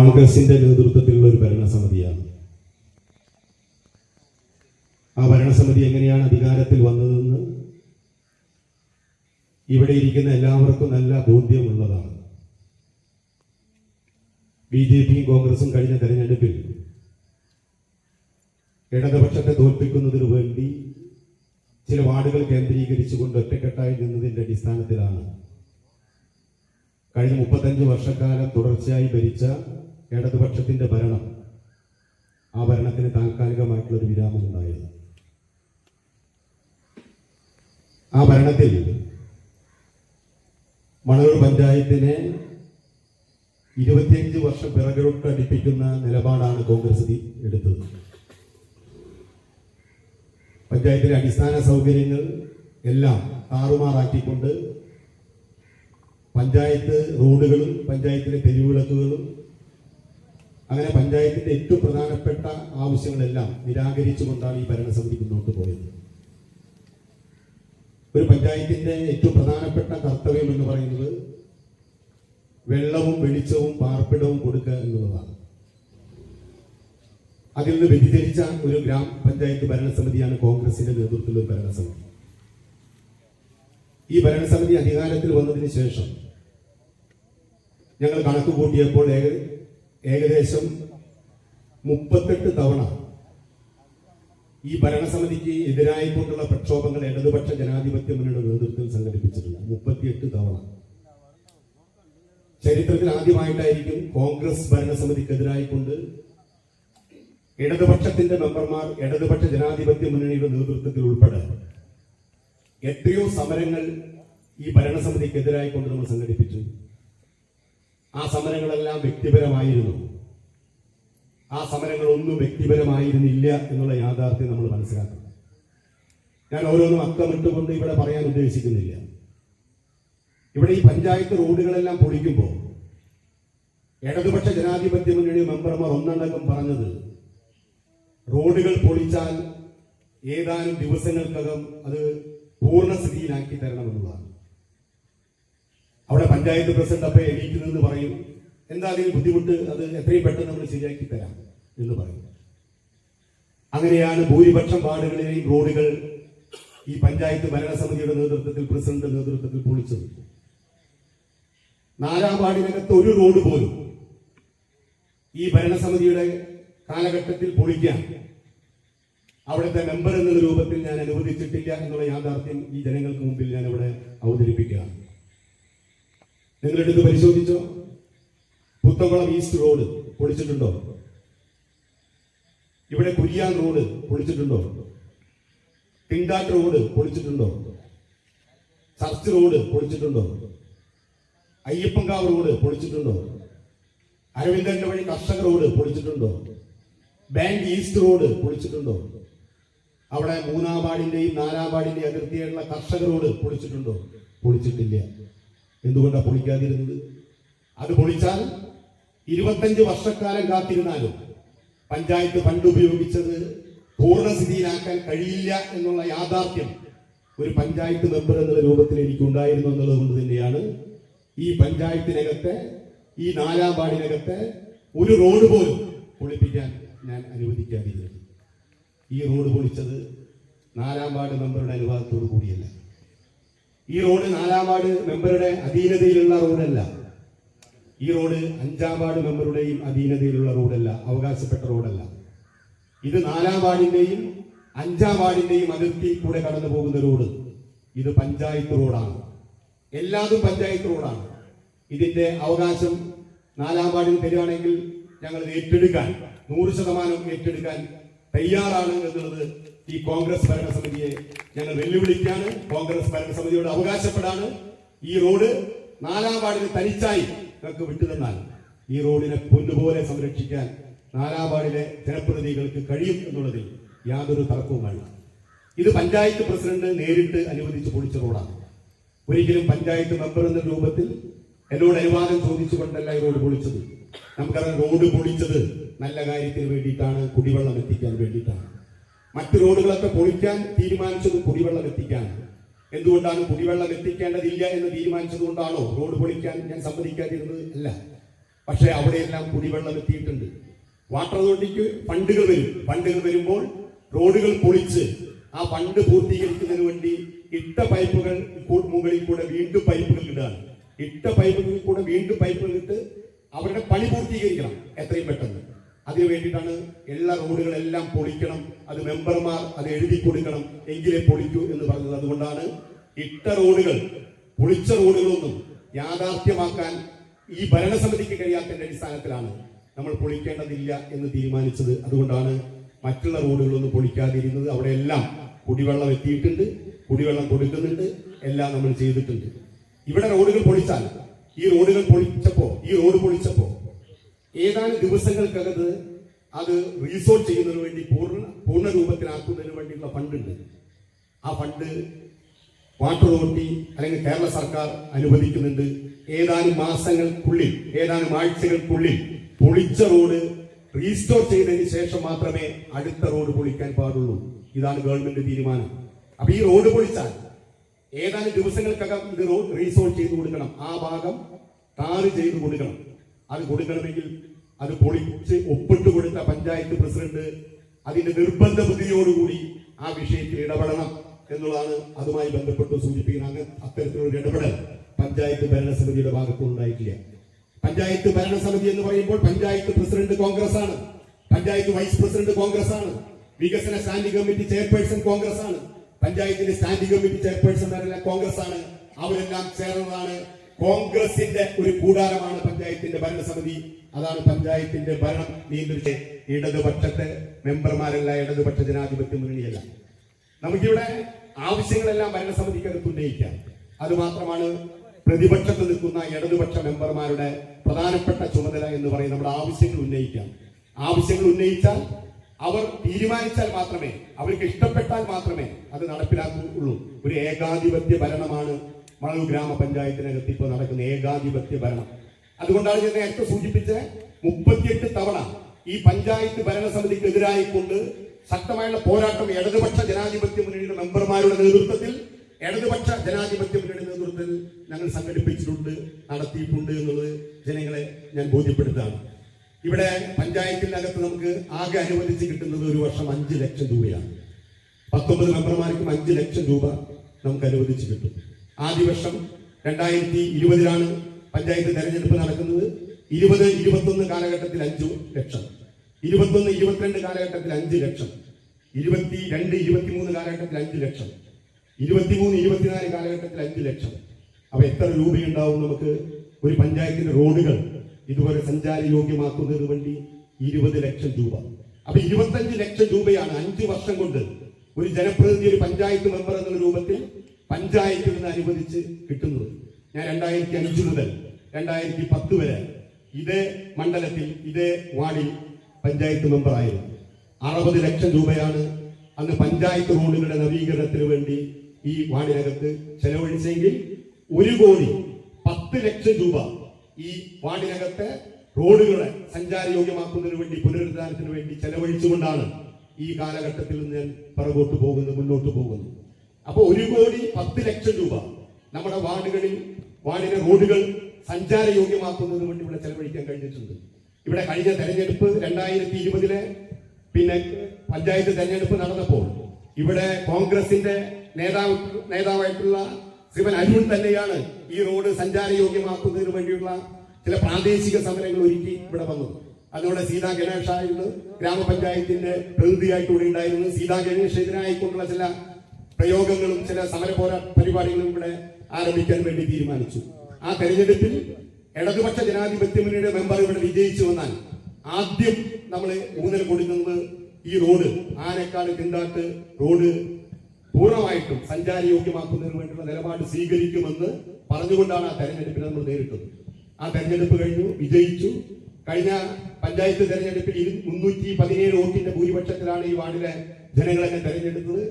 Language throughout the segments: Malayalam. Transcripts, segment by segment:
കോൺഗ്രസിന്റെ നേതൃത്വത്തിലുള്ള ഒരു ഭരണസമിതിയാണ്. ആ ഭരണസമിതി എങ്ങനെയാണ് അധികാരത്തിൽ വന്നതെന്ന് ഇവിടെ ഇരിക്കുന്ന എല്ലാവർക്കും നല്ല ബോധ്യമുള്ളതാണ്. ബി ജെ പിയും കോൺഗ്രസും കഴിഞ്ഞ തെരഞ്ഞെടുപ്പിൽ ഇടതുപക്ഷത്തെ തോൽപ്പിക്കുന്നതിനു വേണ്ടി ചില വാർഡുകൾ കേന്ദ്രീകരിച്ചുകൊണ്ട് ഒറ്റക്കെട്ടായി നിന്നതിന്റെ അടിസ്ഥാനത്തിലാണ് കഴിഞ്ഞ മുപ്പത്തഞ്ച് വർഷക്കാലം തുടർച്ചയായി ഭരിച്ച ഇടതുപക്ഷത്തിന്റെ ഭരണം ആ ഭരണത്തിന് താൽക്കാലികമായിട്ടുള്ള ഒരു വിരാമം ഉണ്ടായിരുന്നു. ആ ഭരണത്തിൽ മണലൂർ പഞ്ചായത്തിനെ ഇരുപത്തിയഞ്ച് വർഷം പിറകിലോട്ട് അടുപ്പിക്കുന്ന നിലപാടാണ് കോൺഗ്രസ് എടുത്തത്. പഞ്ചായത്തിലെ അടിസ്ഥാന സൗകര്യങ്ങൾ എല്ലാം താറുമാറാക്കിക്കൊണ്ട് പഞ്ചായത്ത് റോഡുകളും പഞ്ചായത്തിലെ തെരുവിളക്കുകളും അങ്ങനെ പഞ്ചായത്തിന്റെ ഏറ്റവും പ്രധാനപ്പെട്ട ആവശ്യങ്ങളെല്ലാം നിരാകരിച്ചുകൊണ്ടാണ് ഈ ഭരണസമിതി മുന്നോട്ട് പോയത്. ഒരു പഞ്ചായത്തിന്റെ ഏറ്റവും പ്രധാനപ്പെട്ട കർത്തവ്യം എന്ന് പറയുന്നത് വെള്ളവും വെളിച്ചവും പാർപ്പിടവും കൊടുക്കുക എന്നുള്ളതാണ്. അതിൽ നിന്ന് വ്യതിചരിച്ച ഒരു ഗ്രാമപഞ്ചായത്ത് ഭരണസമിതിയാണ് കോൺഗ്രസിന്റെ നേതൃത്വത്തിലുള്ള ഭരണസമിതി. ഈ ഭരണസമിതി അധികാരത്തിൽ വന്നതിന് ശേഷം ഞങ്ങൾ കണക്ക് കൂട്ടിയപ്പോൾ ഏകദേശം മുപ്പത്തെട്ട് തവണ ഈ ഭരണസമിതിക്ക് എതിരായിക്കൊണ്ടുള്ള പ്രക്ഷോഭങ്ങൾ ഇടതുപക്ഷ ജനാധിപത്യ മുന്നണിയുടെ നേതൃത്വത്തിൽ സംഘടിപ്പിച്ചിട്ടുണ്ട്. മുപ്പത്തിയെട്ട് തവണ. ചരിത്രത്തിൽ ആദ്യമായിട്ടായിരിക്കും കോൺഗ്രസ് ഭരണസമിതിക്കെതിരായിക്കൊണ്ട് ഇടതുപക്ഷത്തിന്റെ മെമ്പർമാർ ഇടതുപക്ഷ ജനാധിപത്യ മുന്നണിയുടെ നേതൃത്വത്തിൽ ഉൾപ്പെടെ എത്രയോ സമരങ്ങൾ ഈ ഭരണസമിതിക്കെതിരായിക്കൊണ്ട് നമ്മൾ സംഘടിപ്പിച്ചു. ആ സമരങ്ങളെല്ലാം വ്യക്തിപരമായിരുന്നു. ആ സമരങ്ങളൊന്നും വ്യക്തിപരമായിരുന്നില്ല എന്നുള്ള യാഥാർത്ഥ്യം നമ്മൾ മനസ്സിലാക്കണം ഞാൻ ഓരോന്നും അക്കമിട്ടുകൊണ്ട് ഇവിടെ പറയാൻ ഉദ്ദേശിക്കുന്നില്ല. ഇവിടെ ഈ പഞ്ചായത്ത് റോഡുകളെല്ലാം പൊളിക്കുമ്പോൾ ഇടതുപക്ഷ ജനാധിപത്യ മുന്നണി മെമ്പർമാർ ഒന്നടങ്കം പറഞ്ഞത് റോഡുകൾ പൊളിച്ചാൽ ഏതാനും ദിവസങ്ങൾക്കകം അത് പൂർണസ്ഥിതിയിലാക്കി തരണമെന്നുള്ളതാണ്. അവിടെ പഞ്ചായത്ത് പ്രസിഡന്റ് അപ്പൊ എണീറ്റ് പറയും. എന്താ ബുദ്ധിമുട്ട്? അത് എത്രയും പെട്ടെന്ന് നമ്മൾ ശരിയാക്കി തരാം എന്ന് പറയും. അങ്ങനെയാണ് ഭൂരിപക്ഷം വാർഡുകളിലെയും റോഡുകൾ ഈ പഞ്ചായത്ത് ഭരണസമിതിയുടെ നേതൃത്വത്തിൽ പ്രസിഡന്റ് നേതൃത്വത്തിൽ പൊളിച്ചത്. നാലാം വാർഡിനകത്ത് ഒരു റോഡ് പോലും ഈ ഭരണസമിതിയുടെ കാലഘട്ടത്തിൽ പൊളിക്കാൻ അവിടുത്തെ മെമ്പർ എന്ന രൂപത്തിൽ ഞാൻ അനുവദിച്ചിട്ടില്ല എന്നുള്ള യാഥാർത്ഥ്യം ഈ ജനങ്ങൾക്ക് മുമ്പിൽ ഞാൻ ഇവിടെ അവതരിപ്പിക്കുകയാണ്. നിങ്ങളെടുത്ത് പരിശോധിച്ചോ? പുത്തംകുളം ഈസ്റ്റ് റോഡ് പൊളിച്ചിട്ടുണ്ടോ? ഇവിടെ കുരിയാൻ റോഡ് പൊളിച്ചിട്ടുണ്ടോ? പിണ്ടാട്ട് റോഡ് പൊളിച്ചിട്ടുണ്ടോ? ചർച്ച് റോഡ് പൊളിച്ചിട്ടുണ്ടോ? അയ്യപ്പങ്കാവ് റോഡ് പൊളിച്ചിട്ടുണ്ടോ? അരവിന്ദന്റെ വഴി കർഷക റോഡ് പൊളിച്ചിട്ടുണ്ടോ? ബാങ്ക് ഈസ്റ്റ് റോഡ് പൊളിച്ചിട്ടുണ്ടോ? അവിടെ മൂന്നാം വാർഡിന്റെയും നാലാം വാർഡിന്റെയും അതിർത്തിയായിട്ടുള്ള കർഷക റോഡ് പൊളിച്ചിട്ടുണ്ടോ? പൊളിച്ചിട്ടില്ല. എന്തുകൊണ്ടാണ് പൊളിക്കാതിരുന്നത്? അത് പൊളിച്ചാൽ ഇരുപത്തഞ്ച് വർഷക്കാലം കാത്തിരുന്നാലും പഞ്ചായത്ത് ഫണ്ട് ഉപയോഗിച്ചത് പൂർണസ്ഥിതിയിലാക്കാൻ കഴിയില്ല എന്നുള്ള യാഥാർത്ഥ്യം ഒരു പഞ്ചായത്ത് മെമ്പർ എന്നുള്ള രൂപത്തിൽ എനിക്ക് ഉണ്ടായിരുന്നു എന്നുള്ളത് കൊണ്ട് തന്നെയാണ് ഈ പഞ്ചായത്തിനകത്തെ ഈ നാലാം വാർഡിനകത്തെ ഒരു റോഡ് പോലും പൊളിപ്പിക്കാൻ ഞാൻ അനുവദിക്കാതിരുന്നത്. ഈ റോഡ് പൊളിച്ചത് നാലാം വാർഡ് മെമ്പറുടെ അനുവാദത്തോടു കൂടിയല്ല. ഈ റോഡ് നാലാം വാർഡ് മെമ്പറുടെ അധീനതയിലുള്ള റോഡല്ല. ഈ റോഡ് അഞ്ചാം വാർഡ് മെമ്പറുടെയും അധീനതയിലുള്ള റോഡല്ല അവകാശപ്പെട്ട റോഡല്ല. ഇത് നാലാം വാർഡിന്റെയും അഞ്ചാം വാർഡിന്റെയും അതിർത്തി കൂടെ കടന്നു പോകുന്ന റോഡ്. ഇത് പഞ്ചായത്ത് റോഡാണ്. എല്ലാതും പഞ്ചായത്ത് റോഡാണ്. ഇതിന്റെ അവകാശം നാലാം വാർഡിന് തരികയാണെങ്കിൽ ഞങ്ങൾ ഏറ്റെടുക്കാൻ നൂറ് ശതമാനം ഏറ്റെടുക്കാൻ തയ്യാറാണ് എന്നുള്ളത് ഈ കോൺഗ്രസ് ഭരണസമിതിയെ ഞങ്ങൾ വെല്ലുവിളിക്കാണ്. കോൺഗ്രസ് ഭരണസമിതിയോട് അവകാശപ്പെടാണ്. ഈ റോഡ് നാലാം വാർഡിന് തനിച്ചായി ഞങ്ങൾക്ക് വിട്ടുതന്നാൽ ഈ റോഡിനെ പൊന്നുപോലെ സംരക്ഷിക്കാൻ നാലാം വാർഡിലെ ജനപ്രതിനിധികൾക്ക് കഴിയും എന്നുള്ളതിൽ യാതൊരു തർക്കവും വേണ്ട ഇത് പഞ്ചായത്ത് പ്രസിഡന്റ് നേരിട്ട് അനുവദിച്ച് പൊളിച്ച റോഡാണ്. ഒരിക്കലും പഞ്ചായത്ത് മെമ്പർ എന്ന രൂപത്തിൽ എന്നോട് അനുവാദം ചോദിച്ചുകൊണ്ടല്ല ഈ റോഡ് പൊളിച്ചത്. നമുക്കറിയാം റോഡ് പൊളിച്ചത് നല്ല കാര്യത്തിന് വേണ്ടിയിട്ടാണ് കുടിവെള്ളം എത്തിക്കാൻ വേണ്ടിയിട്ടാണ്. മറ്റു റോഡുകളൊക്കെ പൊളിക്കാൻ തീരുമാനിച്ചത് കുടിവെള്ളം എത്തിക്കാൻ എന്തുകൊണ്ടാണ് കുടിവെള്ളം എത്തിക്കേണ്ടതില്ല എന്ന് തീരുമാനിച്ചത് കൊണ്ടാണോ റോഡ് പൊളിക്കാൻ ഞാൻ സമ്മതിക്കാതിരുന്നത്? അല്ല. പക്ഷേ അവിടെയെല്ലാം കുടിവെള്ളം എത്തിയിട്ടുണ്ട് വാട്ടർ അതോറിറ്റിക്ക് ഫണ്ടുകൾ വരും. ഫണ്ടുകൾ വരുമ്പോൾ റോഡുകൾ പൊളിച്ച് ആ ഫണ്ട് പൂർത്തീകരിക്കുന്നതിന് വേണ്ടി ഇട്ട പൈപ്പുകൾ മുകളിൽ കൂടെ വീണ്ടും പൈപ്പുകൾ ഇടുകയാണ്. ഇട്ട പൈപ്പുകളിൽ കൂടെ വീണ്ടും പൈപ്പുകൾ ഇട്ട് അവരുടെ പണി പൂർത്തീകരിക്കണം. എത്രയും പെട്ടെന്ന്. അതിനു വേണ്ടിയിട്ടാണ് എല്ലാ റോഡുകളെല്ലാം പൊളിക്കണം. അത് മെമ്പർമാർ അത് എഴുതി കൊടുക്കണം. എങ്കിലേ പൊളിക്കൂ എന്ന് പറഞ്ഞത്. അതുകൊണ്ടാണ് ഇട്ട റോഡുകൾ പൊളിച്ച റോഡുകളൊന്നും യാഥാർത്ഥ്യമാക്കാൻ ഈ ഭരണസമിതിക്ക് കഴിയാത്തതിന്റെ അടിസ്ഥാനത്തിലാണ് നമ്മൾ പൊളിക്കേണ്ടതില്ല എന്ന് തീരുമാനിച്ചത്. അതുകൊണ്ടാണ് മറ്റുള്ള റോഡുകളൊന്നും പൊളിക്കാതിരുന്നത്. അവിടെ എല്ലാം കുടിവെള്ളം എത്തിയിട്ടുണ്ട്. കുടിവെള്ളം കൊടുക്കുന്നുണ്ട്. എല്ലാം നമ്മൾ ചെയ്തിട്ടുണ്ട്. ഇവിടെ റോഡുകൾ പൊളിച്ചാൽ ഈ റോഡുകൾ പൊളിച്ചപ്പോ ഈ റോഡ് പൊളിച്ചപ്പോ ഏതാനും ദിവസങ്ങൾക്കകത്ത് അത് റീസോൾവ് ചെയ്യുന്നതിന് വേണ്ടി പൂർണ പൂർണ രൂപത്തിലാക്കുന്നതിന് വേണ്ടിയുള്ള ഫണ്ടുണ്ട് ആ ഫണ്ട് വാട്ടർ അതോറിറ്റി അല്ലെങ്കിൽ കേരള സർക്കാർ അനുവദിക്കുന്നുണ്ട്. ഏതാനും മാസങ്ങൾക്കുള്ളിൽ ഏതാനും ആഴ്ചകൾക്കുള്ളിൽ പൊളിച്ച റോഡ് റീസ്റ്റോർ ചെയ്തതിന് ശേഷം മാത്രമേ അടുത്ത റോഡ് പൊളിക്കാൻ പാടുള്ളൂ. ഇതാണ് ഗവൺമെന്റ് തീരുമാനം. അപ്പൊ ഈ റോഡ് പൊളിച്ചാൽ ഏതാനും ദിവസങ്ങൾക്കകം ഇത് റോഡ് റീസോൾവ് ചെയ്ത് കൊടുക്കണം. ആ ഭാഗം ടാറ് ചെയ്ത് കൊടുക്കണം. അത് കൊടുക്കണമെങ്കിൽ അത് പൊളിച്ച് ഒപ്പിട്ട് കൊടുത്ത പഞ്ചായത്ത് പ്രസിഡന്റ് അതിന്റെ നിർബന്ധ ബുദ്ധിയോടുകൂടി ആ വിഷയത്തിൽ ഇടപെടണം എന്നുള്ളതാണ് അതുമായി ബന്ധപ്പെട്ട് സൂചിപ്പിക്കുന്ന അങ്ങനെ ഇടപെടൽ പഞ്ചായത്ത് ഭരണസമിതിയുടെ ഭാഗത്തുണ്ടായിട്ടില്ല പഞ്ചായത്ത് ഭരണസമിതി എന്ന് പറയുമ്പോൾ പഞ്ചായത്ത് പ്രസിഡന്റ് കോൺഗ്രസ് ആണ് പഞ്ചായത്ത് വൈസ് പ്രസിഡന്റ് കോൺഗ്രസ് ആണ് വികസന സ്റ്റാൻഡിംഗ് കമ്മിറ്റി ചെയർപേഴ്സൺ കോൺഗ്രസ് ആണ് പഞ്ചായത്തിന്റെ സ്റ്റാൻഡിംഗ് കമ്മിറ്റി ചെയർപേഴ്സൺ കോൺഗ്രസ് ആണ് അവരെല്ലാം ചേർന്നതാണ് കോൺഗ്രസിന്റെ ഒരു കൂടാരമാണ് പഞ്ചായത്തിന്റെ ഭരണസമിതി. അതാണ് പഞ്ചായത്തിന്റെ ഭരണം. നിയന്ത്രിച്ച് ഇടതുപക്ഷത്തെ മെമ്പർമാരല്ല ഇടതുപക്ഷ ജനാധിപത്യ മുന്നണിയല്ല. നമുക്കിവിടെ ആവശ്യങ്ങളെല്ലാം ഭരണസമിതിക്കകത്ത് ഉന്നയിക്കാം. അത് മാത്രമാണ് പ്രതിപക്ഷത്ത് നിൽക്കുന്ന ഇടതുപക്ഷ മെമ്പർമാരുടെ പ്രധാനപ്പെട്ട ചുമതല എന്ന് പറയും നമ്മുടെ ആവശ്യങ്ങൾ ഉന്നയിക്കാം. ആവശ്യങ്ങൾ ഉന്നയിച്ചാൽ അവർ തീരുമാനിച്ചാൽ മാത്രമേ അവർക്ക് ഇഷ്ടപ്പെട്ടാൽ മാത്രമേ അത് നടപ്പിലാക്കുകയുള്ളൂ ഒരു ഏകാധിപത്യ ഭരണമാണ് മണലൂർ ഗ്രാമപഞ്ചായത്തിനകത്ത് ഇപ്പോൾ നടക്കുന്ന ഏകാധിപത്യ ഭരണം. അതുകൊണ്ടാണ് ഞാൻ നേരത്തെ സൂചിപ്പിച്ച മുപ്പത്തിയെട്ട് തവണ ഈ പഞ്ചായത്ത് ഭരണസമിതിക്കെതിരായിക്കൊണ്ട് ശക്തമായുള്ള പോരാട്ടം ഇടതുപക്ഷ ജനാധിപത്യ മുന്നണിയുടെ മെമ്പർമാരുടെ നേതൃത്വത്തിൽ ഇടതുപക്ഷ ജനാധിപത്യ മുന്നണിയുടെ നേതൃത്വത്തിൽ ഞങ്ങൾ സംഘടിപ്പിച്ചിട്ടുണ്ട് നടത്തിയിട്ടുണ്ട് എന്നുള്ളത് ജനങ്ങളെ ഞാൻ ബോധ്യപ്പെടുത്താണ് ഇവിടെ പഞ്ചായത്തിനകത്ത് നമുക്ക് ആകെ അനുവദിച്ച് കിട്ടുന്നത് ഒരു വർഷം അഞ്ച് ലക്ഷം രൂപയാണ്. പത്തൊമ്പത് മെമ്പർമാർക്കും അഞ്ച് ലക്ഷം രൂപ നമുക്ക് അനുവദിച്ച് കിട്ടും. ആദ്യ വർഷം രണ്ടായിരത്തി ഇരുപതിലാണ് പഞ്ചായത്ത് തെരഞ്ഞെടുപ്പ് നടക്കുന്നത്. ഇരുപത് ഇരുപത്തൊന്ന് കാലഘട്ടത്തിൽ അഞ്ചു ലക്ഷം. ഇരുപത്തൊന്ന് ഇരുപത്തിരണ്ട് കാലഘട്ടത്തിൽ അഞ്ച് ലക്ഷം. ഇരുപത്തി രണ്ട് ഇരുപത്തിമൂന്ന് കാലഘട്ടത്തിൽ അഞ്ച് ലക്ഷം. ഇരുപത്തിമൂന്ന് ഇരുപത്തിനാല് കാലഘട്ടത്തിൽ അഞ്ച് ലക്ഷം. അപ്പൊ എത്ര രൂപയുണ്ടാവും നമുക്ക് ഒരു പഞ്ചായത്തിന്റെ റോഡുകൾ ഇതുപോലെ സഞ്ചാര യോഗ്യമാക്കുന്നതിന് വേണ്ടി ഇരുപത് ലക്ഷം രൂപ. അപ്പൊ ഇരുപത്തഞ്ച് ലക്ഷം രൂപയാണ് അഞ്ച് വർഷം കൊണ്ട് ഒരു ജനപ്രതിനിധി ഒരു പഞ്ചായത്ത് മെമ്പർ എന്നുള്ള രൂപത്തിൽ പഞ്ചായത്തിൽ നിന്ന് അനുവദിച്ച് കിട്ടുന്നത്. ഞാൻ രണ്ടായിരത്തി അഞ്ച് മുതൽ രണ്ടായിരത്തി പത്ത് വരെ ഇതേ മണ്ഡലത്തിൽ ഇതേ വാർഡിൽ പഞ്ചായത്ത് മെമ്പറായിരുന്നു അറുപത് ലക്ഷം രൂപയാണ് അന്ന് പഞ്ചായത്ത് റോഡുകളുടെ നവീകരണത്തിന് വേണ്ടി ഈ വാർഡിനകത്ത് ചെലവഴിച്ചെങ്കിൽ ഒരു കോടി പത്ത് ലക്ഷം രൂപ ഈ വാർഡിനകത്തെ റോഡുകളെ സഞ്ചാരയോഗ്യമാക്കുന്നതിന് വേണ്ടി പുനരുദ്ധാരണത്തിന് വേണ്ടി ചെലവഴിച്ചുകൊണ്ടാണ് ഈ കാലഘട്ടത്തിൽ നിന്ന് ഞാൻ പുറകോട്ട് പോകുന്നത് മുന്നോട്ട് പോകുന്നത്. അപ്പൊ ഒരു കോടി പത്ത് ലക്ഷം രൂപ നമ്മുടെ വാർഡുകളിൽ വാർഡിലെ റോഡുകൾ സഞ്ചാരയോഗ്യമാക്കുന്നതിന് വേണ്ടി ഇവിടെ ചെലവഴിക്കാൻ കഴിഞ്ഞിട്ടുണ്ട്. ഇവിടെ കഴിഞ്ഞ തെരഞ്ഞെടുപ്പ് രണ്ടായിരത്തി ഇരുപതിലെ പിന്നെ പഞ്ചായത്ത് തെരഞ്ഞെടുപ്പ് നടന്നപ്പോൾ ഇവിടെ കോൺഗ്രസിന്റെ നേതാവ് നേതാവായിട്ടുള്ള ശ്രീമൻ അരുൺ തന്നെയാണ് ഈ റോഡ് സഞ്ചാരയോഗ്യമാക്കുന്നതിന് വേണ്ടിയുള്ള ചില പ്രാദേശിക സമരങ്ങൾ ഒരുക്കി ഇവിടെ വന്നു അതിലൂടെ സീതാ ഗണേഷ് ആയിരുന്നു ഗ്രാമപഞ്ചായത്തിന്റെ പ്രതിനിധിയായിട്ട് ഇവിടെ ഉണ്ടായിരുന്നു സീതാ ഗണേഷ് എതിരായിക്കൊണ്ടുള്ള ചില പ്രയോഗങ്ങളും ചില സമര പോരാ പരിപാടികളും ഇവിടെ ആരംഭിക്കാൻ വേണ്ടി തീരുമാനിച്ചു. ആ തെരഞ്ഞെടുപ്പിൽ ഇടതുപക്ഷ ജനാധിപത്യ മുന്നണിയുടെ മെമ്പർ ഇവിടെ വിജയിച്ചു വന്നാൽ ആദ്യം നമ്മൾ ഊന്നൽ കൊടുക്കുന്നത് ഈ റോഡ് ആനക്കാട് കിണ്ടാട്ട് റോഡ് പൂർണമായിട്ടും സഞ്ചാരയോഗ്യമാക്കുന്നതിന് വേണ്ടിയുള്ള നിലപാട് സ്വീകരിക്കുമെന്ന് പറഞ്ഞുകൊണ്ടാണ് ആ തെരഞ്ഞെടുപ്പിനെ നമ്മൾ നേരിട്ടത്. ആ തെരഞ്ഞെടുപ്പ് കഴിഞ്ഞു വിജയിച്ചു. കഴിഞ്ഞ പഞ്ചായത്ത് തെരഞ്ഞെടുപ്പിൽ മുന്നൂറ്റി പതിനേഴ് വോട്ടിന്റെ ഭൂരിപക്ഷത്തിലാണ് ഈ വാർഡിലെ ജനങ്ങളെന്നെ തെരഞ്ഞെടുത്തത്.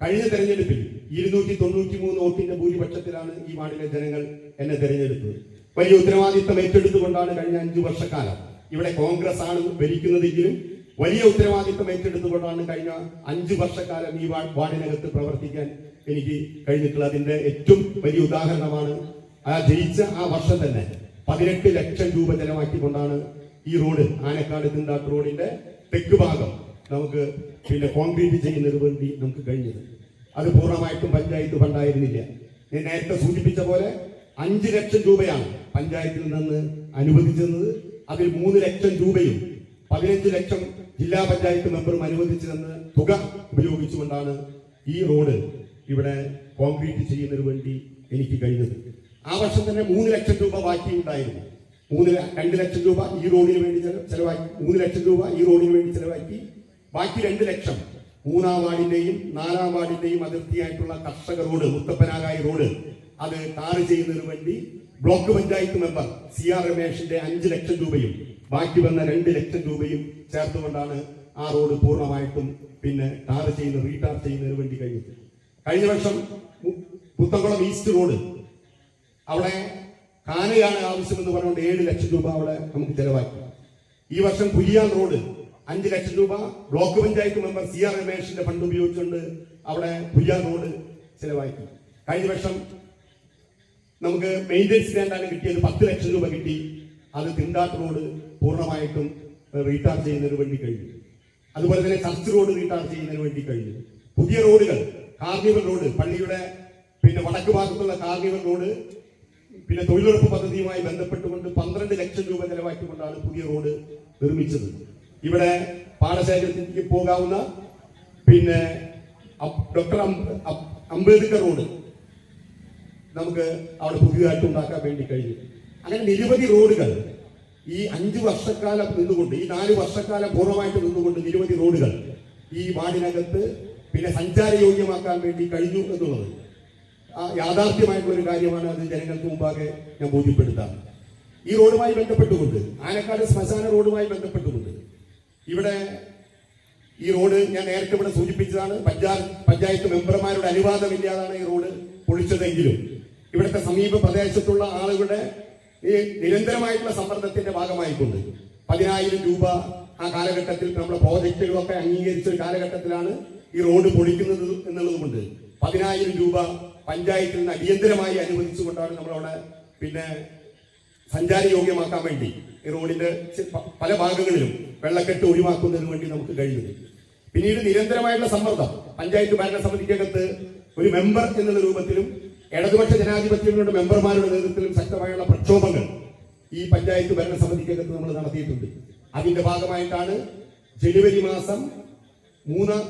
കഴിഞ്ഞ തെരഞ്ഞെടുപ്പിൽ ഇരുന്നൂറ്റി തൊണ്ണൂറ്റി മൂന്ന് വോട്ടിന്റെ ഭൂരിപക്ഷത്തിലാണ് ഈ വാർഡിലെ ജനങ്ങൾ എന്നെ തെരഞ്ഞെടുത്തത്. വലിയ ഉത്തരവാദിത്തം ഏറ്റെടുത്തുകൊണ്ടാണ് കഴിഞ്ഞ അഞ്ചു വർഷക്കാലം ഇവിടെ കോൺഗ്രസ് ആണ് ഭരിക്കുന്നതെങ്കിലും വലിയ ഉത്തരവാദിത്തം ഏറ്റെടുത്തുകൊണ്ടാണ് കഴിഞ്ഞ അഞ്ചു വർഷക്കാലം ഈ വാർഡ് വാർഡിനകത്ത് പ്രവർത്തിക്കാൻ എനിക്ക് കഴിഞ്ഞിട്ടുള്ളത്. അതിന്റെ ഏറ്റവും വലിയ ഉദാഹരണമാണ് ആ ജയിച്ച ആ വർഷം തന്നെ പതിനെട്ട് ലക്ഷം രൂപ ചെലവാക്കിക്കൊണ്ടാണ് ഈ റോഡ് ആനക്കാട് തിണ്ടാട്ട് റോഡിന്റെ തെക്ക് ഭാഗം നമുക്ക് പിന്നെ കോൺക്രീറ്റ് ചെയ്യുന്നതിന് വേണ്ടി നമുക്ക് കഴിഞ്ഞത്. അത് പൂർണമായിട്ടും പഞ്ചായത്ത് ഫണ്ടായിരുന്നില്ല ഞാൻ നേരത്തെ സൂചിപ്പിച്ച പോലെ അഞ്ച് ലക്ഷം രൂപയാണ് പഞ്ചായത്തിൽ നിന്ന് അനുവദിച്ചത്. അതിൽ മൂന്ന് ലക്ഷം രൂപയും പതിനഞ്ച് ലക്ഷം ജില്ലാ പഞ്ചായത്ത് മെമ്പറും അനുവദിച്ചിരുന്ന തുക ഉപയോഗിച്ചുകൊണ്ടാണ് ഈ റോഡ് ഇവിടെ കോൺക്രീറ്റ് ചെയ്യുന്നതിന് വേണ്ടി എനിക്ക് കഴിഞ്ഞത്. ആ വർഷം തന്നെ മൂന്ന് ലക്ഷം രൂപ ബാക്കി ഉണ്ടായിരുന്നു മൂന്ന് രണ്ട് ലക്ഷം രൂപ ഈ റോഡിന് വേണ്ടി ചെല- ചെലവാക്കി മൂന്ന് ലക്ഷം രൂപ ഈ റോഡിന് വേണ്ടി ചെലവാക്കി. ബാക്കി രണ്ട് ലക്ഷം. മൂന്നാം വാർഡിന്റെയും നാലാം വാർഡിന്റെയും അതിർത്തിയായിട്ടുള്ള കർഷക റോഡ് മുത്തപ്പനാകായി റോഡ്. അത് ടാർ ചെയ്യുന്നതിന് വേണ്ടി block panchayat member C R രമേഷിന്റെ അഞ്ച് ലക്ഷം രൂപയും ബാക്കി വന്ന രണ്ട് ലക്ഷം രൂപയും ചേർത്തുകൊണ്ടാണ് ആ റോഡ് പൂർണമായിട്ടും പിന്നെ ടാർ ചെയ്യുന്ന റീടാർ ചെയ്യുന്നതിന് വേണ്ടി കഴിഞ്ഞത്. കഴിഞ്ഞ വർഷം പുത്തംകുളം ഈസ്റ്റ് റോഡ്. അവിടെ കാനയാണ് ആവശ്യമെന്ന് പറഞ്ഞുകൊണ്ട് ഏഴ് ലക്ഷം രൂപ അവിടെ നമുക്ക് ചെലവാക്കി. ഈ വർഷം പുലിയാൻ റോഡ് അഞ്ച് ലക്ഷം രൂപ block panchayat member C R രമേഷിന്റെ fund ഉപയോഗിച്ചുകൊണ്ട് അവിടെ പുയ്യാർ റോഡ് ചെലവാക്കി. കഴിഞ്ഞ വർഷം നമുക്ക് മെയിന്റെനൻസ് ഗ്രാൻഡാണ് കിട്ടിയത്. പത്ത് ലക്ഷം രൂപ കിട്ടി. അത് തിണ്ടാട്ട് റോഡ് പൂർണമായിട്ടും റീടാർ ചെയ്യുന്നതിന് വേണ്ടി കഴിഞ്ഞു. അതുപോലെ തന്നെ ചർച്ച് റോഡ് റീടാർ ചെയ്യുന്നതിന് വേണ്ടി കഴിഞ്ഞു. പുതിയ റോഡുകൾ കാർണിവൽ റോഡ് പള്ളിയുടെ പിന്നെ വടക്ക് ഭാഗത്തുള്ള കാർണിവൽ റോഡ് പിന്നെ തൊഴിലുറപ്പ് പദ്ധതിയുമായി ബന്ധപ്പെട്ടുകൊണ്ട് പന്ത്രണ്ട് ലക്ഷം രൂപ ചെലവാക്കിക്കൊണ്ടാണ് പുതിയ റോഡ് നിർമ്മിച്ചത്. ഇവിടെ പാടശേഖരത്തിലേക്ക് പോകാവുന്ന പിന്നെ ഡോക്ടർ അംബേദ്കർ റോഡ്. നമുക്ക് അവിടെ പുതിയതായിട്ട് ഉണ്ടാക്കാൻ വേണ്ടി കഴിഞ്ഞു. അങ്ങനെ നിരവധി റോഡുകൾ ഈ അഞ്ചു വർഷക്കാലം നിന്നുകൊണ്ട് ഈ നാല് വർഷക്കാലം പൂർണമായിട്ട് നിന്നുകൊണ്ട് നിരവധി റോഡുകൾ ഈ വാർഡിനകത്ത് പിന്നെ സഞ്ചാരയോഗ്യമാക്കാൻ വേണ്ടി കഴിഞ്ഞു എന്നുള്ളത്. യാഥാർത്ഥ്യമായിട്ടുള്ള ഒരു കാര്യമാണ് അത് ജനങ്ങൾക്ക് മുമ്പാകെ ഞാൻ ബോധ്യപ്പെടുത്താം. ഈ റോഡുമായി ബന്ധപ്പെട്ടുകൊണ്ട് ആനക്കാട് ശ്മശാന റോഡുമായി ബന്ധപ്പെട്ടുകൊണ്ട് ഇവിടെ ഈ റോഡ് ഞാൻ നേരത്തെ ഇവിടെ സൂചിപ്പിച്ചതാണ്. പഞ്ചായത്ത് പഞ്ചായത്ത് മെമ്പർമാരുടെ അനുവാദമില്ലാതാണ് ഈ റോഡ് പൊളിച്ചതെങ്കിലും. ഇവിടുത്തെ സമീപ പ്രദേശത്തുള്ള ആളുകളുടെ ഈ നിരന്തരമായിട്ടുള്ള സമ്മർദ്ദത്തിന്റെ ഭാഗമായിക്കൊണ്ട് പതിനായിരം രൂപ ആ കാലഘട്ടത്തിൽ നമ്മുടെ പ്രോജക്റ്റുകളൊക്കെ അംഗീകരിച്ച ഒരു കാലഘട്ടത്തിലാണ് ഈ റോഡ് പൊളിക്കുന്നത് എന്നുള്ളതുകൊണ്ട് പതിനായിരം രൂപ പഞ്ചായത്തിൽ നിന്ന് അടിയന്തരമായി അനുവദിച്ചുകൊണ്ടാണ് നമ്മളവിടെ പിന്നെ സഞ്ചാരയോഗ്യമാക്കാൻ വേണ്ടി ഈ റോഡിന്റെ പല ഭാഗങ്ങളിലും വെള്ളക്കെട്ട് ഒഴിവാക്കുന്നതിന് വേണ്ടി നമുക്ക് കഴിയും പിന്നീട് നിരന്തരമായിട്ടുള്ള സമ്മർദ്ദം. പഞ്ചായത്ത് ഭരണസമിതിക്കകത്ത് ഒരു മെമ്പർ എന്നുള്ള രൂപത്തിലും ഇടതുപക്ഷ ജനാധിപത്യങ്ങളുടെ മെമ്പർമാരുടെ നേതൃത്വത്തിലും ശക്തമായുള്ള പ്രക്ഷോഭങ്ങൾ ഈ പഞ്ചായത്ത് ഭരണസമിതിക്കകത്ത് നമ്മൾ നടത്തിയിട്ടുണ്ട്. അതിന്റെ ഭാഗമായിട്ടാണ് ജനുവരി മാസം മൂന്നാം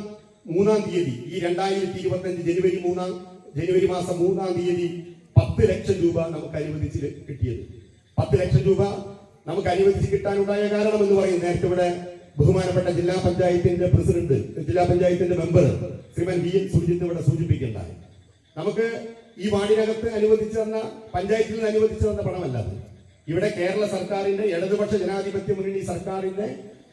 മൂന്നാം തീയതി ഈ രണ്ടായിരത്തി ഇരുപത്തി അഞ്ച് ജനുവരി മൂന്നാം ജനുവരി മാസം മൂന്നാം തീയതി പത്ത് ലക്ഷം രൂപ നമുക്ക് അനുവദിച്ച് കിട്ടിയത്. പത്ത് ലക്ഷം രൂപ നമുക്ക് അനുവദിച്ച് കിട്ടാനുണ്ടായ കാരണം എന്ന് പറയും. നേരത്തെ ഇവിടെ ബഹുമാനപ്പെട്ട ജില്ലാ പഞ്ചായത്തിന്റെ പ്രസിഡന്റ് ജില്ലാ പഞ്ചായത്തിന്റെ member Shriman V N Sujith ഇവിടെ സൂചിപ്പിക്കേണ്ടായി നമുക്ക് ഈ വാർഡിനകത്ത് അനുവദിച്ചു തന്ന പഞ്ചായത്തിൽ നിന്ന് അനുവദിച്ചു തന്ന പണമല്ല ഇവിടെ കേരള സർക്കാരിന്റെ ഇടതുപക്ഷ ജനാധിപത്യ മുന്നണി സർക്കാരിന്റെ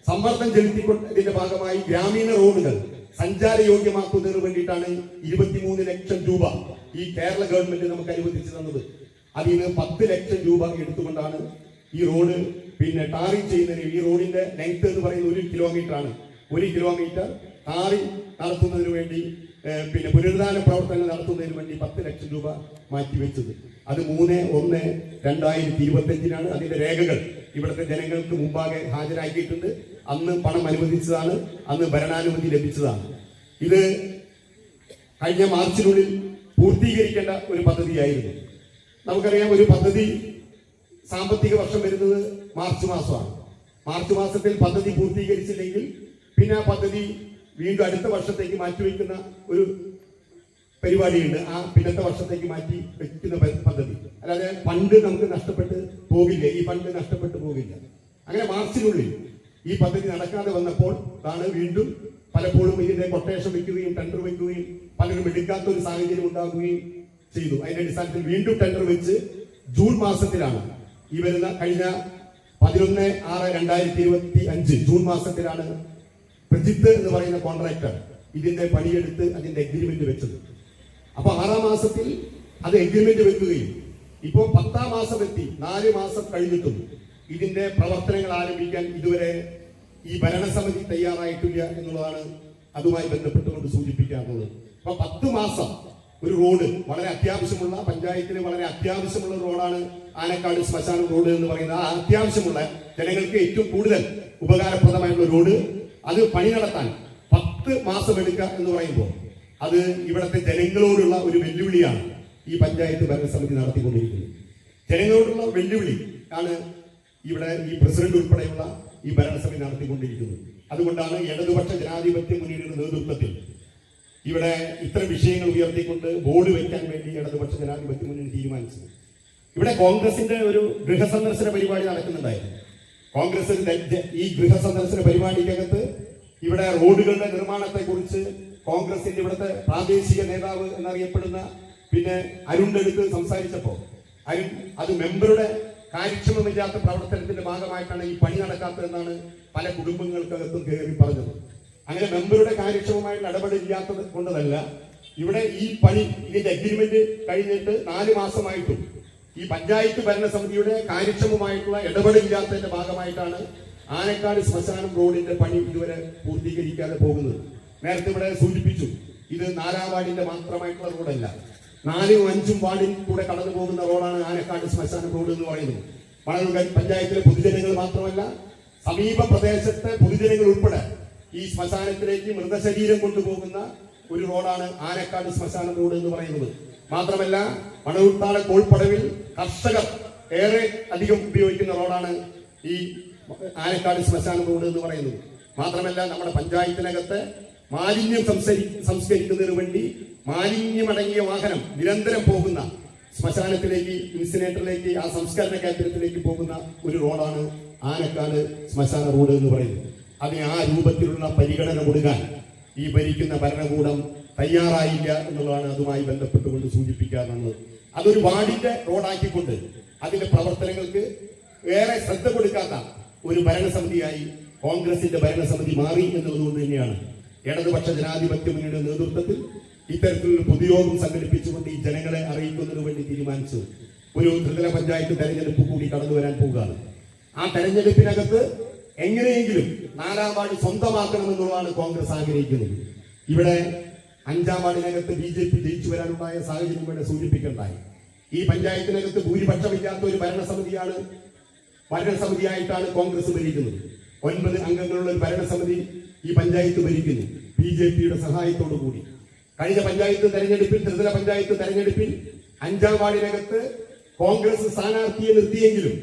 സമ്മർദ്ദം ചെലുത്തിക്കൊണ്ടതിന്റെ ഭാഗമായി ഗ്രാമീണ റോഡുകൾ സഞ്ചാരയോഗ്യമാക്കുന്നതിന് വേണ്ടിയിട്ടാണ് ഇരുപത്തിമൂന്ന് ലക്ഷം രൂപ ഈ കേരള ഗവൺമെന്റ് നമുക്ക് അനുവദിച്ചു തന്നത്. അതിൽ നിന്ന് പത്ത് ലക്ഷം രൂപ എടുത്തുകൊണ്ടാണ് ഈ റോഡ് പിന്നെ ടാറി ചെയ്യുന്നതിന് ഈ റോഡിന്റെ ലെങ്ത് എന്ന് പറയുന്നത് ഒരു കിലോമീറ്റർ ആണ്. ഒരു കിലോമീറ്റർ ടാറി നടത്തുന്നതിന് വേണ്ടി പിന്നെ പുനരുദ്ധാന പ്രവർത്തനങ്ങൾ നടത്തുന്നതിന് വേണ്ടി പത്ത് ലക്ഷം രൂപ മാറ്റിവെച്ചത് അത് മൂന്ന് ഒന്ന് രണ്ടായിരത്തി ഇരുപത്തി അഞ്ചിനാണ് അതിന്റെ രേഖകൾ. ഇവിടുത്തെ ജനങ്ങൾക്ക് മുമ്പാകെ ഹാജരാക്കിയിട്ടുണ്ട്. അന്ന് പണം അനുവദിച്ചതാണ്. അന്ന് ഭരണാനുമതി ലഭിച്ചതാണ്. ഇത് കഴിഞ്ഞ മാർച്ചിനുള്ളിൽ പൂർത്തീകരിക്കേണ്ട ഒരു പദ്ധതിയായിരുന്നു. നമുക്കറിയാം ഒരു പദ്ധതി സാമ്പത്തിക വർഷം വരുന്നത് മാർച്ച് മാസമാണ്. മാർച്ച് മാസത്തിൽ പദ്ധതി പൂർത്തീകരിച്ചില്ലെങ്കിൽ പിന്നെ ആ പദ്ധതി വീണ്ടും അടുത്ത വർഷത്തേക്ക് മാറ്റിവെക്കുന്ന ഒരു പരിപാടിയുണ്ട്. ആ പിന്നത്തെ വർഷത്തേക്ക് മാറ്റി വെക്കുന്ന പദ്ധതി. അല്ലാതെ ഫണ്ട് നമുക്ക് നഷ്ടപ്പെട്ട് പോകില്ല. ഈ ഫണ്ട് നഷ്ടപ്പെട്ടു പോകില്ല. അങ്ങനെ മാർച്ചിനുള്ളിൽ ഈ പദ്ധതി നടക്കാതെ വന്നപ്പോൾ ആണ് വീണ്ടും പലപ്പോഴും ഇതിന്റെ കൊട്ടേഷൻ വെക്കുകയും ടെൻഡർ വെക്കുകയും പലരും എടുക്കാത്ത ഒരു സാഹചര്യം ഉണ്ടാകുകയും ചെയ്തു. അതിന്റെ അടിസ്ഥാനത്തിൽ വീണ്ടും ടെൻഡർ വെച്ച് ജൂൺ മാസത്തിലാണ് ഈ വരുന്ന കഴിഞ്ഞ പതിനൊന്ന് ആറ് രണ്ടായിരത്തി ഇരുപത്തി അഞ്ച് ജൂൺ മാസത്തിലാണ് പ്രജിത്ത് എന്ന് പറയുന്ന കോൺട്രാക്ടർ ഇതിന്റെ പണിയെടുത്ത് അതിന്റെ എഗ്രിമെന്റ് വെച്ചത്. അപ്പൊ ആറാം മാസത്തിൽ അത് എഗ്രിമെന്റ് വെക്കുകയും ഇപ്പോൾ പത്താം മാസം എത്തി നാല് മാസം കഴിഞ്ഞിട്ടും ഇതിന്റെ പ്രവർത്തനങ്ങൾ ആരംഭിക്കാൻ ഇതുവരെ ഈ ഭരണസമിതി തയ്യാറായിട്ടില്ല എന്നുള്ളതാണ് അതുമായി ബന്ധപ്പെട്ടുകൊണ്ട് സൂചിപ്പിക്കാറുള്ളത്. അപ്പൊ പത്ത് മാസം ഒരു റോഡ് വളരെ അത്യാവശ്യമുള്ള പഞ്ചായത്തിന് വളരെ അത്യാവശ്യമുള്ള റോഡാണ് ആനക്കാട് ശ്മശാനം റോഡ് എന്ന് പറയുന്ന ആ അത്യാവശ്യമുള്ള ജനങ്ങൾക്ക് ഏറ്റവും കൂടുതൽ ഉപകാരപ്രദമായുള്ള റോഡ്. അത് പണി നടത്താൻ പത്ത് മാസം എടുക്കുക എന്ന് പറയുമ്പോൾ അത് ഇവിടുത്തെ ജനങ്ങളോടുള്ള ഒരു വെല്ലുവിളിയാണ് ഈ പഞ്ചായത്ത് ഭരണസമിതി നടത്തിക്കൊണ്ടിരിക്കുന്നത്. ജനങ്ങളോടുള്ള വെല്ലുവിളി ആണ് ഇവിടെ ഈ പ്രസിഡന്റ് ഉൾപ്പെടെയുള്ള ഈ ഭരണസമിതി നടത്തിക്കൊണ്ടിരിക്കുന്നത്. അതുകൊണ്ടാണ് ഇടതുപക്ഷ ജനാധിപത്യ മുന്നണിയുടെ നേതൃത്വത്തിൽ ഇവിടെ ഇത്തരം വിഷയങ്ങൾ ഉയർത്തിക്കൊണ്ട് ബോർഡ് വയ്ക്കാൻ വേണ്ടി ഇടതുപക്ഷ ജനാധിപത്യ മുന്നണി തീരുമാനിച്ചത്. ഇവിടെ കോൺഗ്രസിന്റെ ഒരു ഗൃഹസന്ദർശന പരിപാടി നടക്കുന്നുണ്ടായിരുന്നു. കോൺഗ്രസ് ദ- ഈ ഗൃഹസന്ദർശന പരിപാടിക്കകത്ത് ഇവിടെ റോഡുകളുടെ നിർമ്മാണത്തെ കുറിച്ച് കോൺഗ്രസിന്റെ ഇവിടുത്തെ പ്രാദേശിക നേതാവ് എന്നറിയപ്പെടുന്ന പിന്നെ അരുൺ സംസാരിച്ചപ്പോൾ സംസാരിച്ചപ്പോ അരുൺ അത് മെമ്പറുടെ കാര്യക്ഷമമില്ലാത്ത പ്രവർത്തനത്തിന്റെ ഭാഗമായിട്ടാണ് ഈ പണി നടക്കാത്തതെന്നാണ് പല കുടുംബങ്ങൾക്കകത്തും കയറി പറഞ്ഞത്. അങ്ങനെ മെമ്പറുടെ കാര്യക്ഷമമായിട്ട് ഇടപെടില്ലാത്തത് കൊണ്ടതല്ല ഇവിടെ ഈ പണി ഇതിന്റെ അഗ്രിമെന്റ് കഴിഞ്ഞിട്ട് നാല് മാസമായിട്ടും ഈ പഞ്ചായത്ത് ഭരണസമിതിയുടെ കാര്യക്ഷമമായിട്ടുള്ള ഇടപെടില്ലാത്തതിന്റെ ഭാഗമായിട്ടാണ് ആനക്കാട് ശ്മശാനം റോഡിന്റെ പണി ഇതുവരെ പൂർത്തീകരിക്കാതെ പോകുന്നത്. നേരത്തെ ഇവിടെ സൂചിപ്പിച്ചു ഇത് നാലാം വാർഡിന്റെ മാത്രമായിട്ടുള്ള റോഡല്ല. നാലും അഞ്ചും വാർഡിൽ കൂടെ കടന്നു പോകുന്ന റോഡാണ് ആനക്കാട് ശ്മശാനം റോഡ് എന്ന് പറയുന്നത്. മണലൂർ പഞ്ചായത്തിലെ പൊതുജനങ്ങൾ മാത്രമല്ല സമീപ പ്രദേശത്തെ പൊതുജനങ്ങൾ ഉൾപ്പെടെ ഈ ശ്മശാനത്തിലേക്ക് മൃതശരീരം കൊണ്ടുപോകുന്ന ഒരു റോഡാണ് ആനക്കാട് ശ്മശാനം റോഡ് എന്ന് പറയുന്നത്. മാത്രമല്ല മണവുത്താള കോൾപ്പടവിൽ കർഷകർ ഏറെ അധികം ഉപയോഗിക്കുന്ന റോഡാണ് ഈ ആനക്കാട് ശ്മശാന റോഡ് എന്ന് പറയുന്നത്. മാത്രമല്ല നമ്മുടെ പഞ്ചായത്തിനകത്ത് മാലിന്യം സംസരി സംസ്കരിക്കുന്നതിന് വേണ്ടി മാലിന്യമടങ്ങിയ വാഹനം നിരന്തരം പോകുന്ന ശ്മശാനത്തിലേക്ക് ഇൻസിനേറ്ററിലേക്ക് ആ സംസ്കരണ കേന്ദ്രത്തിലേക്ക് പോകുന്ന ഒരു റോഡാണ് ആനക്കാട് ശ്മശാന റോഡ് എന്ന് പറയുന്നത്. അതിന് ആ രൂപത്തിലുള്ള പരിഗണന കൊടുക്കാൻ ഈ ഭരിക്കുന്ന ഭരണകൂടം തയ്യാറായില്ല എന്നുള്ളതാണ് അതുമായി ബന്ധപ്പെട്ടുകൊണ്ട് സൂചിപ്പിക്കാറുള്ളത്. അതൊരു വാർഡിന്റെ റോഡാക്കിക്കൊണ്ട് അതിന്റെ പ്രവർത്തനങ്ങൾക്ക് ഏറെ ശ്രദ്ധ കൊടുക്കാത്ത ഒരു ഭരണസമിതിയായി കോൺഗ്രസിന്റെ ഭരണസമിതി മാറി എന്നുള്ളതുകൊണ്ട് തന്നെയാണ് ഇടതുപക്ഷ ജനാധിപത്യ മുന്നണിയുടെ നേതൃത്വത്തിൽ ഇത്തരത്തിലൊരു പൊതുയോഗം സംഘടിപ്പിച്ചുകൊണ്ട് ഈ ജനങ്ങളെ അറിയിക്കുന്നതിന് വേണ്ടി തീരുമാനിച്ചു. ഒരു ത്രിതല പഞ്ചായത്ത് തെരഞ്ഞെടുപ്പ് കൂടി കടന്നു വരാൻ പോവുകയാണ്. ആ തെരഞ്ഞെടുപ്പിനകത്ത് എങ്ങനെയെങ്കിലും നാലാം വാർഡ് സ്വന്തമാക്കണമെന്നുള്ളതാണ് കോൺഗ്രസ് ആഗ്രഹിക്കുന്നത്. ഇവിടെ അഞ്ചാം വാർഡിനകത്ത് ബി ജെ പി ജയിച്ചു വരാനുണ്ടായ സാഹചര്യം ഇവിടെ സൂചിപ്പിക്കണ്ടായി. ഈ പഞ്ചായത്തിനകത്ത് ഭൂരിപക്ഷമില്ലാത്ത ഒരു ഭരണസമിതിയാണ് ഭരണസമിതിയായിട്ടാണ് കോൺഗ്രസ് ഭരിക്കുന്നത്. ഒൻപത് അംഗങ്ങളുള്ള ഒരു ഭരണസമിതി ഈ പഞ്ചായത്ത് ഭരിക്കുന്നു ബി ജെ പിയുടെ സഹായത്തോടു കൂടി. കഴിഞ്ഞ പഞ്ചായത്ത് തെരഞ്ഞെടുപ്പിൽ ത്രിതല പഞ്ചായത്ത് തെരഞ്ഞെടുപ്പിൽ അഞ്ചാം വാർഡിനകത്ത് കോൺഗ്രസ് സ്ഥാനാർത്ഥിയെ നിർത്തിയെങ്കിലും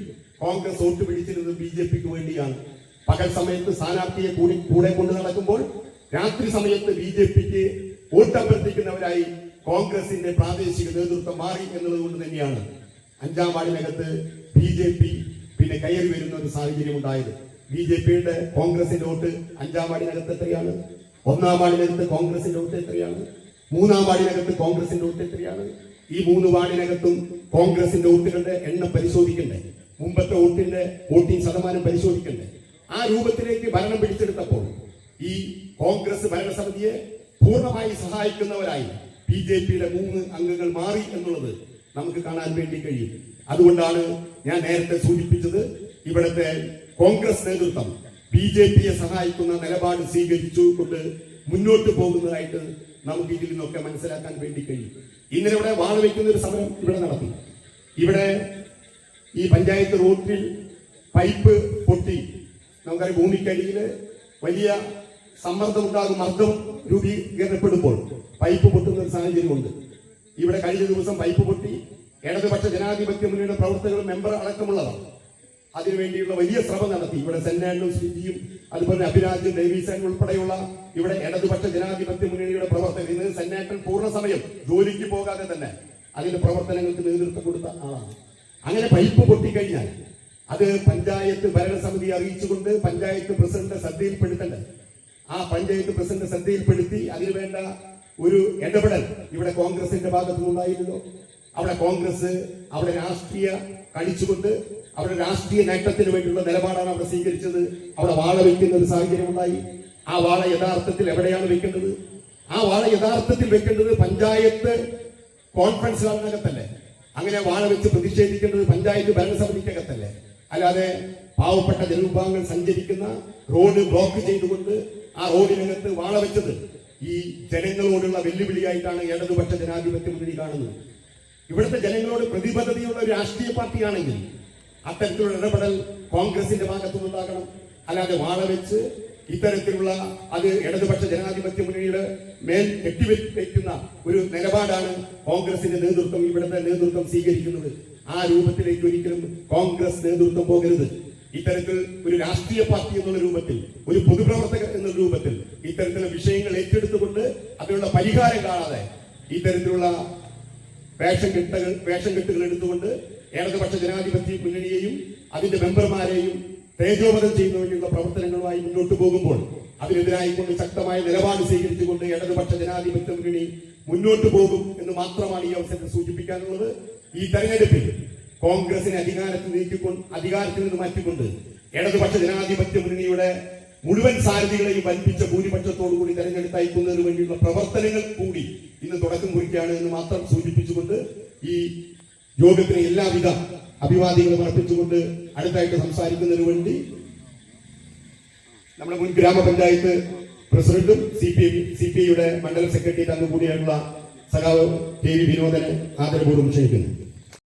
കോൺഗ്രസ് വോട്ട് പിടിച്ചിരുന്നത് ബി ജെ പിക്ക് വേണ്ടിയാണ്. പകൽ സമയത്ത് സ്ഥാനാർത്ഥിയെ കൂടി കൂടെ കൊണ്ടു നടക്കുമ്പോൾ രാത്രി സമയത്ത് ബി ജെ പിക്ക് വോട്ട് അഭ്യർത്ഥിക്കുന്നവരായി കോൺഗ്രസിന്റെ പ്രാദേശിക നേതൃത്വം മാറി എന്നുള്ളത് കൊണ്ട് തന്നെയാണ് അഞ്ചാം വാർഡിനകത്ത് ബി ജെ പി പിന്നെ കയറി വരുന്ന ഒരു സാഹചര്യം ഉണ്ടായത്. ബി ജെ പിയുടെ കോൺഗ്രസിന്റെ വോട്ട് അഞ്ചാം വാർഡിനകത്ത് എത്രയാണ്? ഒന്നാം വാർഡിനകത്ത് കോൺഗ്രസിന്റെ വോട്ട് എത്രയാണ്? മൂന്നാം വാർഡിനകത്ത് കോൺഗ്രസിന്റെ വോട്ട് എത്രയാണ്? ഈ മൂന്ന് വാർഡിനകത്തും കോൺഗ്രസിന്റെ വോട്ടുകളുടെ എണ്ണം പരിശോധിക്കണ്ടേ? മുമ്പത്തെ വോട്ടിന്റെ വോട്ടിംഗ് ശതമാനം പരിശോധിക്കണ്ടേ? ആ രൂപത്തിലേക്ക് ഭരണം പിടിച്ചെടുത്തപ്പോൾ ഈ കോൺഗ്രസ് ഭരണസമിതിയെ പൂർണമായി സഹായിക്കുന്നവരായി ബി ജെ പിയുടെ മൂന്ന് അംഗങ്ങൾ മാറി എന്നുള്ളത് നമുക്ക് കാണാൻ വേണ്ടി കഴിയും. അതുകൊണ്ടാണ് ഞാൻ നേരത്തെ സൂചിപ്പിച്ചത് ഇവിടുത്തെ കോൺഗ്രസ് നേതൃത്വം ബി ജെ പിയെ സഹായിക്കുന്ന നിലപാട് സ്വീകരിച്ചു കൊണ്ട് മുന്നോട്ട് പോകുന്നതായിട്ട് നമുക്ക് ഇതിൽ നിന്നൊക്കെ മനസ്സിലാക്കാൻ വേണ്ടി കഴിയും. ഇന്നലെ ഇവിടെ വാളവെക്കുന്ന ഒരു സമരം ഇവിടെ നടത്തി. ഇവിടെ ഈ പഞ്ചായത്ത് റോഡിൽ പൈപ്പ് പൊട്ടി. നമുക്കറിയാം ഭൂമിക്കടിയിൽ വലിയ സമ്മർദ്ദം ഉണ്ടാകും മർദ്ദം രൂപീകരണപ്പെടുമ്പോൾ പൈപ്പ് പൊട്ടുന്ന ഒരു സാഹചര്യമുണ്ട്. ഇവിടെ കഴിഞ്ഞ ദിവസം പൈപ്പ് പൊട്ടി ഇടതുപക്ഷ ജനാധിപത്യ മുന്നണിയുടെ പ്രവർത്തകർ മെമ്പർ അടക്കമുള്ളതാണ് അതിനുവേണ്ടിയുള്ള വലിയ ശ്രമം നടത്തി. ഇവിടെ സെന്നാനും സ്വിജിയും അതുപോലെ അഭിരാജും ഡേവീസൻ ഉൾപ്പെടെയുള്ള ഇവിടെ ഇടതുപക്ഷ ജനാധിപത്യ മുന്നണിയുടെ പ്രവർത്തകർ ഇന്ന് സെന്നാറ്റൻ പൂർണ സമയം ജോലിക്ക് പോകാതെ തന്നെ അതിന്റെ പ്രവർത്തനങ്ങൾക്ക് നേതൃത്വം കൊടുത്ത ആളാണ്. അങ്ങനെ പൈപ്പ് പൊട്ടിക്കഴിഞ്ഞാൽ അത് പഞ്ചായത്ത് ഭരണസമിതി അറിയിച്ചുകൊണ്ട് പഞ്ചായത്ത് പ്രസിഡന്റ് ശ്രദ്ധയിൽപ്പെടുത്തണ്ടേ ആ പഞ്ചായത്ത് പ്രസിഡന്റ് ശ്രദ്ധയിൽപ്പെടുത്തി അതിന് വേണ്ട ഒരു ഇടപെടൽ ഇവിടെ കോൺഗ്രസിന്റെ ഭാഗത്തു നിന്നുണ്ടായിരുന്നു അവിടെ കോൺഗ്രസ് അവിടെ രാഷ്ട്രീയ കളിച്ചുകൊണ്ട് അവിടെ രാഷ്ട്രീയ നേട്ടത്തിന് വേണ്ടിയുള്ള നിലപാടാണ് അവിടെ സ്വീകരിച്ചത്. അവിടെ വാഴ വയ്ക്കുന്ന ഒരു സാഹചര്യം ഉണ്ടായി. ആ വാഴ യഥാർത്ഥത്തിൽ എവിടെയാണ് വെക്കേണ്ടത് ആ വാഴ യഥാർത്ഥത്തിൽ വെക്കേണ്ടത് പഞ്ചായത്ത് കോൺഫറൻസ് ഹാളിനകത്തല്ലേ അങ്ങനെ വാഴ വെച്ച് പ്രതിഷേധിക്കേണ്ടത് പഞ്ചായത്ത് ഭരണസമിതിക്കകത്തല്ലേ? അല്ലാതെ പാവപ്പെട്ട ജനവിഭാഗങ്ങൾ സഞ്ചരിക്കുന്ന റോഡ് ബ്ലോക്ക് ചെയ്തുകൊണ്ട് ആ റോഡിനകത്ത് വാള വെച്ചത് ഈ ജനങ്ങളോടുള്ള വെല്ലുവിളിയായിട്ടാണ് ഇടതുപക്ഷ ജനാധിപത്യ മുന്നണി കാണുന്നത്. ഇവിടുത്തെ ജനങ്ങളോട് പ്രതിബദ്ധതയുള്ള ഒരു രാഷ്ട്രീയ പാർട്ടിയാണെങ്കിൽ അത്തരത്തിലുള്ള ഇടപെടൽ കോൺഗ്രസിന്റെ ഭാഗത്തുനിന്നുണ്ടാകണം. അല്ലാതെ വാള വെച്ച് ഇത്തരത്തിലുള്ള അത് ഇടതുപക്ഷ ജനാധിപത്യ മുന്നണിയുടെ മേൽ കെട്ടിവെക്കുന്ന ഒരു നിലപാടാണ് കോൺഗ്രസിന്റെ നേതൃത്വം ഇവിടുത്തെ നേതൃത്വം സ്വീകരിക്കുന്നത്. ആ രൂപത്തിലേക്ക് ഒരിക്കലും കോൺഗ്രസ് നേതൃത്വം പോകരുത്. ഇത്തരത്തിൽ ഒരു രാഷ്ട്രീയ പാർട്ടി എന്നുള്ള രൂപത്തിൽ ഒരു പൊതുപ്രവർത്തകർ എന്ന രൂപത്തിൽ ഇത്തരത്തിലുള്ള വിഷയങ്ങൾ ഏറ്റെടുത്തുകൊണ്ട് അതിനുള്ള പരിഹാരം കാണാതെ ഇത്തരത്തിലുള്ള വേഷം കെട്ടുകൾ വേഷം കെട്ടുകൾ എടുത്തുകൊണ്ട് ഇടതുപക്ഷ ജനാധിപത്യ മുന്നണിയെയും അതിന്റെ മെമ്പർമാരെയും തേജോവധം ചെയ്യുന്ന വേണ്ടിയുള്ള പ്രവർത്തനങ്ങളുമായി മുന്നോട്ട് പോകുമ്പോൾ അതിനെതിരായി കൊണ്ട് ശക്തമായ നിലപാട് സ്വീകരിച്ചുകൊണ്ട് ഇടതുപക്ഷ ജനാധിപത്യ മുന്നണി മുന്നോട്ട് പോകും എന്ന് മാത്രമാണ് ഈ അവസരത്തിൽ സൂചിപ്പിക്കാനുള്ളത്. ഈ തെരഞ്ഞെടുപ്പിൽ കോൺഗ്രസിനെ അധികാരത്തിൽ നീക്കിക്കൊണ്ട് അധികാരത്തിൽ നിന്ന് മാറ്റിക്കൊണ്ട് ഇടതുപക്ഷ ജനാധിപത്യ മുന്നണിയുടെ മുഴുവൻ സാരഥികളെയും വൻപിച്ച ഭൂരിപക്ഷത്തോടുകൂടി തെരഞ്ഞെടുത്ത് അയക്കുന്നതിന് വേണ്ടിയുള്ള പ്രവർത്തനങ്ങൾ കൂടി ഇന്ന് തുടക്കം കുറിക്കുകയാണ് എന്ന് മാത്രം സൂചിപ്പിച്ചുകൊണ്ട് ഈ യോഗത്തിന് എല്ലാവിധ അഭിവാദികളും അർപ്പിച്ചുകൊണ്ട് അടുത്തായിട്ട് സംസാരിക്കുന്നതിന് വേണ്ടി നമ്മുടെ മുൻ ഗ്രാമപഞ്ചായത്ത് പ്രസിഡന്റും സി പി സി പി ഐയുടെ മണ്ഡലം സെക്രട്ടറിയേറ്റ് അംഗം കൂടിയായിട്ടുള്ള സഖാവ് കെ വി വിനോദനെ ആദരപൂർവം ക്ഷണിക്കുന്നു.